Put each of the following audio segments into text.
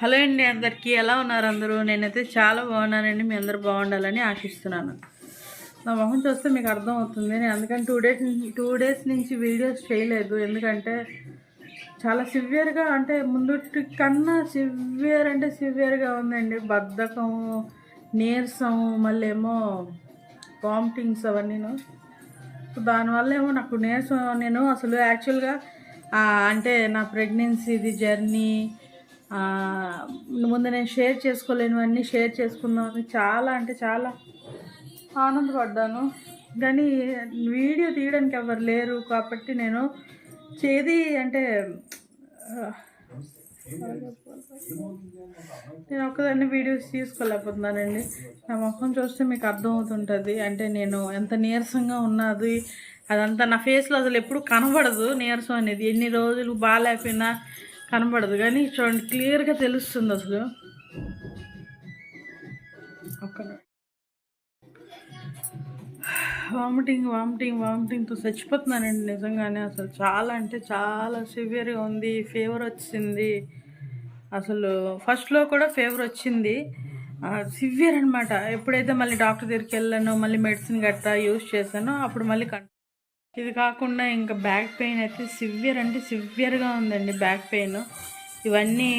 Hello అండి అందరికీ ఎలా ఉన్నారు అందరూ? నేనైతే చాలా బాగున్నానండి మీ అందరూ బాగుండాలని ఆశిస్తున్నాను. నా మొహం చూస్తే మీకు అర్థం అవుతుంది. నేను అందుకని టూ డేస్ టూ డేస్ నుంచి వీడియోస్ చేయలేదు. ఎందుకంటే చాలా సివియర్గా అంటే ముందు కన్నా సివియర్ అంటే సివియర్గా ఉందండి. బద్ధకం నీరసం మళ్ళీ ఏమో వామిటింగ్స్ అవన్నీను. దానివల్ల ఏమో నాకు నీరసం నేను అసలు యాక్చువల్గా అంటే నా ప్రెగ్నెన్సీది జర్నీ ముందు నేను షేర్ చేసుకోలేనివన్నీ షేర్ చేసుకుందామని చాలా అంటే చాలా ఆనందపడ్డాను. కానీ వీడియో తీయడానికి ఎవరు లేరు కాబట్టి నేను చేది అంటే నేను ఒక్కదాన్ని వీడియోస్ తీసుకోలేకపోతున్నానండి. నా ముఖం చూస్తే మీకు అర్థమవుతుంటుంది. అంటే నేను ఎంత నీరసంగా ఉన్నది అదంతా నా ఫేస్లో అసలు ఎప్పుడు కనబడదు నీరసం అనేది. ఎన్ని రోజులు బాగాలేకపోయినా కనబడదు. కానీ చూడండి క్లియర్గా తెలుస్తుంది అసలు. ఒక్క వామిటింగ్ వామిటింగ్ వామిటింగ్తో చచ్చిపోతున్నానండి నిజంగానే అసలు. చాలా అంటే చాలా సివియర్గా ఉంది. ఫీవర్ వచ్చింది. అసలు ఫస్ట్లో కూడా ఫీవర్ వచ్చింది. సివియర్ అనమాట ఎప్పుడైతే మళ్ళీ డాక్టర్ దగ్గరికి వెళ్ళానో మళ్ళీ మెడిసిన్ గట్టా యూజ్ చేశానో అప్పుడు మళ్ళీ ఇది కాకుండా ఇంకా బ్యాక్ పెయిన్ అయితే సివియర్ అంటే సివియర్గా ఉందండి బ్యాక్ పెయిన్. ఇవన్నీ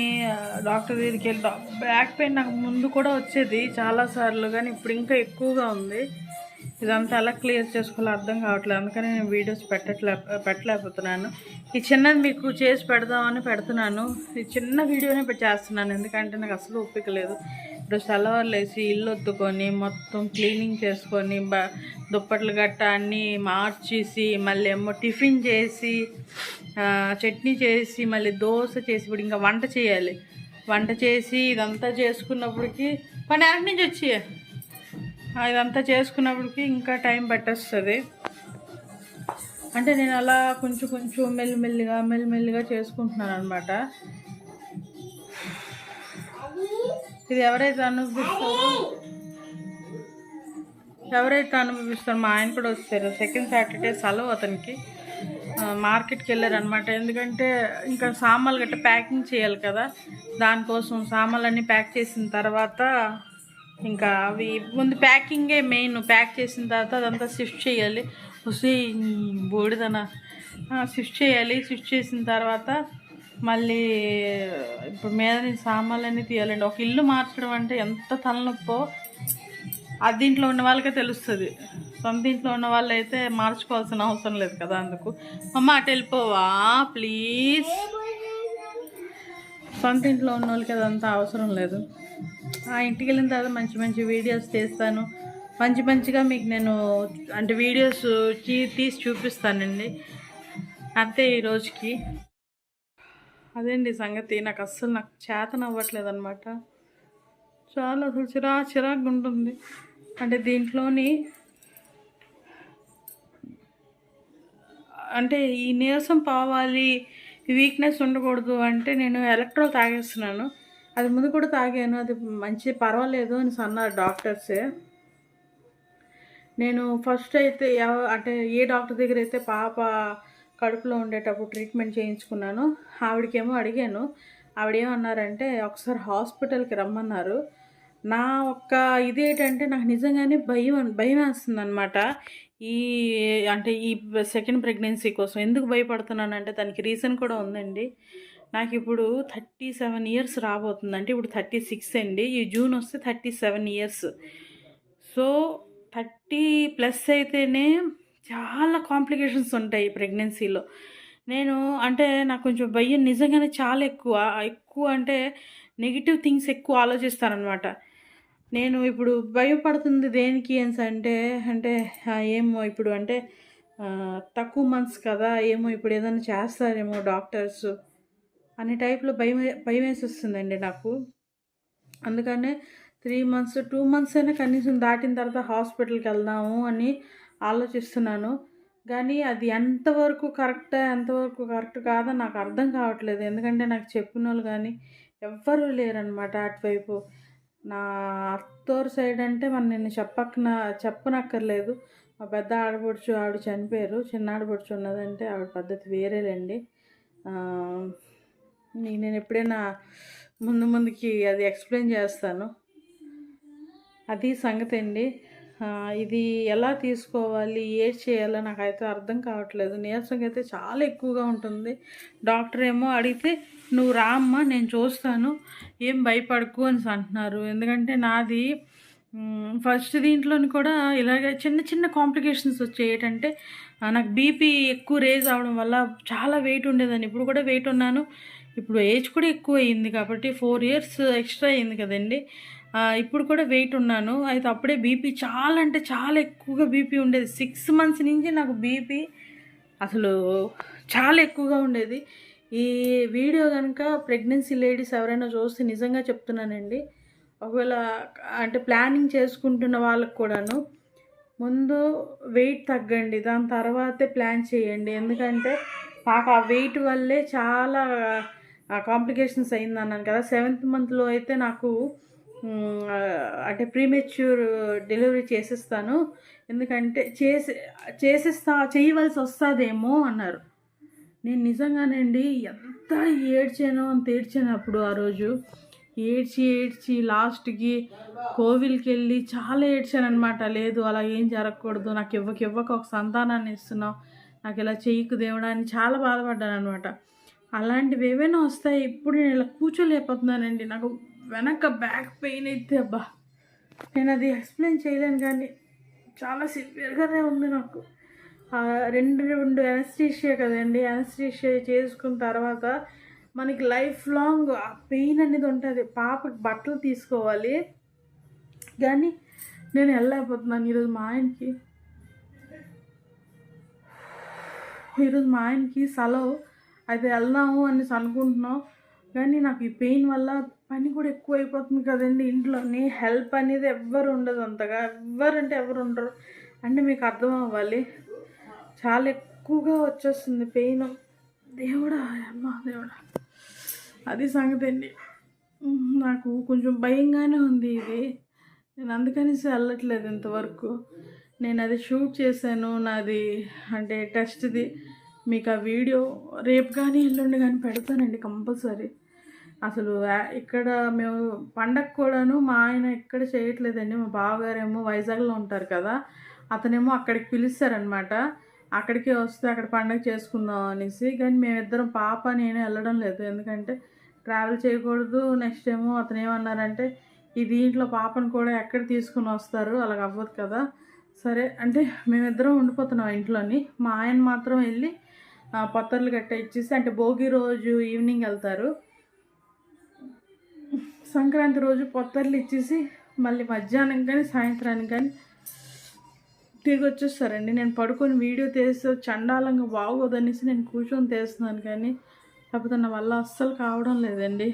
డాక్టర్ దగ్గరికి వెళ్ళి బ్యాక్ పెయిన్ నాకు ముందు కూడా వచ్చేది చాలాసార్లు కానీ ఇప్పుడు ఇంకా ఎక్కువగా ఉంది. ఇదంతా ఎలా క్లియర్ చేసుకోవాలో అర్థం కావట్లేదు అందుకని నేను వీడియోస్ పెట్టట్లే పెట్టలేకపోతున్నాను. ఈ చిన్నది మీకు చేసి పెడదామని పెడుతున్నాను. ఈ చిన్న వీడియోనే చేస్తున్నాను. ఎందుకంటే నాకు అసలు ఒప్పిక లేదు. ఇప్పుడు సెలవులు వేసి ఇల్లు ఒత్తుకొని మొత్తం క్లీనింగ్ చేసుకొని బ దుప్పట్లు గట్ట అన్నీ మార్చేసి మళ్ళీ ఏమో టిఫిన్ చేసి చట్నీ చేసి మళ్ళీ దోశ చేసి ఇప్పుడు ఇంకా వంట చేయాలి. వంట చేసి ఇదంతా చేసుకున్నప్పటికి పని వెనక నుంచి వచ్చి. ఇదంతా చేసుకున్నప్పటికి ఇంకా టైం పట్టేస్తుంది. అంటే నేను అలా కొంచెం కొంచెం మెల్లిమెల్లిగా మెల్లిమెల్లిగా చేసుకుంటున్నాను అనమాట ఇది ఎవరైతే అనుభవిస్తారో ఎవరైతే అనుభవిస్తారో మా ఆయన కూడా వస్తారు సెకండ్ సాటర్డే సెలవు అతనికి. మార్కెట్కి వెళ్ళారనమాట ఎందుకంటే ఇంకా సామాన్లు గట్ట ప్యాకింగ్ చేయాలి కదా. దానికోసం సామాన్లన్నీ ప్యాక్ చేసిన తర్వాత ఇంకా అవి ముందు ప్యాకింగే మెయిన్ ప్యాక్ చేసిన తర్వాత అదంతా షిఫ్ట్ చేయాలి. వస్తే బూడిదన షిఫ్ట్ చేయాలి. షిఫ్ట్ చేసిన తర్వాత మళ్ళీ ఇప్పుడు మీద నుంచి సామాన్లన్నీ తీయాలండి. ఒక ఇల్లు మార్చడం అంటే ఎంత తలనొప్పో అది ఇంట్లో ఉన్న వాళ్ళకే తెలుస్తుంది. సొంత ఇంట్లో ఉన్న వాళ్ళు అయితే మార్చుకోవాల్సిన అవసరం లేదు కదా అందుకు. అమ్మ అటు వెళ్ళిపోవా? ప్లీజ్. సొంత ఇంట్లో ఉన్న వాళ్ళకి అదంతా అవసరం లేదు. ఆ ఇంటికి వెళ్ళిన తర్వాత మంచి మంచి వీడియోస్ తీస్తాను. మంచి మంచిగా మీకు నేను అంటే వీడియోస్ తీ- తీసి చూపిస్తానండి. అంతే ఈ రోజుకి. అదేంటి సంగతి? నాకు అస్సలు నాకు చేతన అవ్వట్లేదు అనమాట చాలా అసలు చిరా చిరాకుగా ఉంటుంది. అంటే దీంట్లోని అంటే ఈ నీరసం పోవాలి వీక్నెస్ ఉండకూడదు అంటే నేను ఎలక్ట్రోల్ తాగేస్తున్నాను. అది ముందు కూడా తాగాను. అది మంచి పర్వాలేదు అని అన్నారు డాక్టర్సే. నేను ఫస్ట్ అయితే ఎవ- అంటే ఏ డాక్టర్ దగ్గర అయితే పాప కడుపులో ఉండేటప్పుడు ట్రీట్మెంట్ చేయించుకున్నాను ఆవిడకేమో అడిగాను. ఆవిడ ఏమన్నారంటే ఒకసారి హాస్పిటల్కి రమ్మన్నారు. నా ఒక్క ఇదేంటంటే నాకు నిజంగానే భయం భయం వేస్తుంది అనమాట ఈ అంటే ఈ సెకండ్ ప్రెగ్నెన్సీ కోసం ఎందుకు భయపడుతున్నానంటే దానికి రీజన్ కూడా ఉందండి. నాకు ఇప్పుడు థర్టీ సెవెన్ ఇయర్స్ రాబోతుంది. అంటే ఇప్పుడు థర్టీ సిక్స్ అండి. ఈ జూన్ వస్తే thirty seven years. So thirty plus అయితేనే చాలా కాంప్లికేషన్స్ ఉంటాయి ప్రెగ్నెన్సీలో. నేను అంటే నాకు కొంచెం భయం నిజంగానే చాలా ఎక్కువ. ఎక్కువ అంటే నెగిటివ్ థింగ్స్ ఎక్కువ ఆలోచిస్తానమాట నేను ఇప్పుడు భయపడుతుంది దేనికి అని అంటే అంటే ఏమో ఇప్పుడు అంటే తక్కువ మంత్స్ కదా ఏమో ఇప్పుడు ఏదైనా చేస్తారేమో డాక్టర్స్. అనే టైప్లో భయం భయం వేసి వస్తుందండి నాకు. అందుకనే త్రీ మంత్స్ టూ మంత్స్ అయినా కనీసం దాటిన తర్వాత హాస్పిటల్కి వెళ్దాము అని ఆలోచిస్తున్నాను. కానీ అది ఎంతవరకు కరెక్ట్ ఎంతవరకు కరెక్ట్ కాదో నాకు అర్థం కావట్లేదు. ఎందుకంటే నాకు చెప్పిన వాళ్ళు కానీ ఎవ్వరూ లేరనమాట అటువైపు. నా అత్తోరు సైడ్ అంటే మన నేను చెప్పక్కన చెప్పనక్కర్లేదు. మా పెద్ద ఆడపడుచు ఆవిడ చనిపోయారు. చిన్న ఆడపడుచు ఉన్నదంటే ఆవిడ పద్ధతి వేరేలేండి. నేను ఎప్పుడైనా ముందు ముందుకి అది ఎక్స్ప్లెయిన్ చేస్తాను. అది సంగతి అండి. ఇది ఎలా తీసుకోవాలి ఏది చేయాలో నాకైతే అర్థం కావట్లేదు. నీరసంగా అయితే చాలా ఎక్కువగా ఉంటుంది. డాక్టర్ ఏమో అడిగితే నువ్వు రా అమ్మా నేను చూస్తాను. ఏం భయపడకు అని అంటున్నారు. ఎందుకంటే నాది ఫస్ట్ దీంట్లోని కూడా ఇలాగే చిన్న చిన్న కాంప్లికేషన్స్ వచ్చాయి. ఏంటంటే నాకు బీపీ ఎక్కువ రేజ్ అవడం వల్ల చాలా వెయిట్ ఉండేదాన్ని. ఇప్పుడు కూడా వెయిట్ ఉన్నాను. ఇప్పుడు ఏజ్ కూడా ఎక్కువ అయింది కాబట్టి ఫోర్ ఇయర్స్ ఎక్స్ట్రా అయింది కదండి. ఇప్పుడు కూడా వెయిట్ ఉన్నాను. అయితే అప్పుడే బీపీ చాలా అంటే చాలా ఎక్కువగా బీపీ ఉండేది. సిక్స్ మంత్స్ నుంచి నాకు బీపీ అసలు చాలా ఎక్కువగా ఉండేది. ఈ వీడియో కనుక ప్రెగ్నెన్సీ లేడీస్ ఎవరైనా చూస్తే నిజంగా చెప్తున్నానండి. ఒకవేళ అంటే ప్లానింగ్ చేసుకుంటున్న వాళ్ళకు కూడాను ముందు వెయిట్ తగ్గండి దాని తర్వాతే ప్లాన్ చేయండి. ఎందుకంటే నాకు ఆ వెయిట్ వల్లే చాలా కాంప్లికేషన్స్ అయింది అన్నాను కదా. సెవెంత్ మంత్లో అయితే నాకు అంటే ప్రీమెచ్యూర్ డెలివరీ చేసేస్తాను. ఎందుకంటే చేసే చేసేస్తా చేయవలసి వస్తుందేమో అన్నారు. నేను నిజంగానండి ఎంత ఏడ్చానో అని ఏడ్చాను అప్పుడు ఆ రోజు. ఏడ్చి ఏడ్చి లాస్ట్కి కోవిల్కి వెళ్ళి చాలా ఏడ్చాను అనమాట లేదు అలా ఏం జరగకూడదు. నాకు ఇవ్వక ఇవ్వక ఒక సంతానాన్ని ఇస్తున్నావు. నాకు ఇలా చెయ్యకు దేవుడా అని చాలా బాధపడ్డాను అనమాట అలాంటివి ఏవైనా వస్తాయి. ఇప్పుడు నేను ఇలా కూర్చోలేకపోతున్నానండి. నాకు వెనక బ్యాక్ పెయిన్ అయితే అబ్బా. నేను అది ఎక్స్ప్లెయిన్ చేయలేను కానీ చాలా సివియర్గానే ఉంది నాకు. రెండు రెండు అనస్థీషియా కదండి. అనస్థీషియా చేసుకున్న తర్వాత మనకి లైఫ్ లాంగ్ ఆ పెయిన్ అనేది ఉంటుంది. పాపకి బట్టలు తీసుకోవాలి. కానీ నేను వెళ్ళలేకపోతున్నాను. ఈరోజు మా ఆయనకి ఈరోజు మా ఆయనకి సెలవు. అయితే వెళ్దాము అనేసి అనుకుంటున్నాం. కానీ నాకు ఈ పెయిన్ వల్ల పని కూడా ఎక్కువ అయిపోతుంది కదండి ఇంట్లోని హెల్ప్ అనేది ఎవ్వరు ఉండదు అంతగా. ఎవ్వరంటే ఎవరు ఉండరు. అంటే మీకు అర్థం అవ్వాలి. చాలా ఎక్కువగా వచ్చేస్తుంది పెయిన్. దేవుడా అమ్మ దేవుడా. అది సంగతి అండి. నాకు కొంచెం భయంగానే ఉంది ఇది. నేను అందుకనేసి వెళ్ళట్లేదు ఇంతవరకు. నేను అది షూట్ చేశాను నాది అంటే టెస్ట్ది మీకు ఆ వీడియో రేపు కానీ ఎల్లుండి కానీ పెడతానండి కంపల్సరీ. అసలు ఇక్కడ మేము పండగ కూడాను మా ఆయన ఇక్కడ చేయట్లేదండి. మా బావగారేమో వైజాగ్లో ఉంటారు కదా. అతనేమో అక్కడికి పిలుస్తారనమాట అక్కడికి వస్తే అక్కడ పండగ చేసుకుందాం అనేసి. కానీ మేమిద్దరం పాప నేను వెళ్ళడం లేదు. ఎందుకంటే ట్రావెల్ చేయకూడదు నెక్స్ట్ ఏమో అతను ఏమన్నారంటే ఈ దీంట్లో పాపను కూడా ఎక్కడ తీసుకుని వస్తారు? అలాగ అవ్వదు కదా. సరే అంటే మేమిద్దరం ఉండిపోతున్నాం ఇంట్లోని. మా ఆయన మాత్రం వెళ్ళి ఆ, పత్తర్లు గట్ట ఇచ్చేసి అంటే భోగి రోజు ఈవినింగ్ వెళ్తారు. సంక్రాంతి రోజు పొత్తర్లు ఇచ్చేసి మళ్ళీ మధ్యాహ్నం కానీ సాయంత్రానికి కానీ తిరిగి వచ్చేస్తారండి. నేను పడుకొని వీడియో తీస్తే చండాలంగా బాగోదనేసి నేను కూర్చొని తీస్తున్నాను కానీ లేకపోతే నా వల్ల అస్సలు కావడం లేదండి.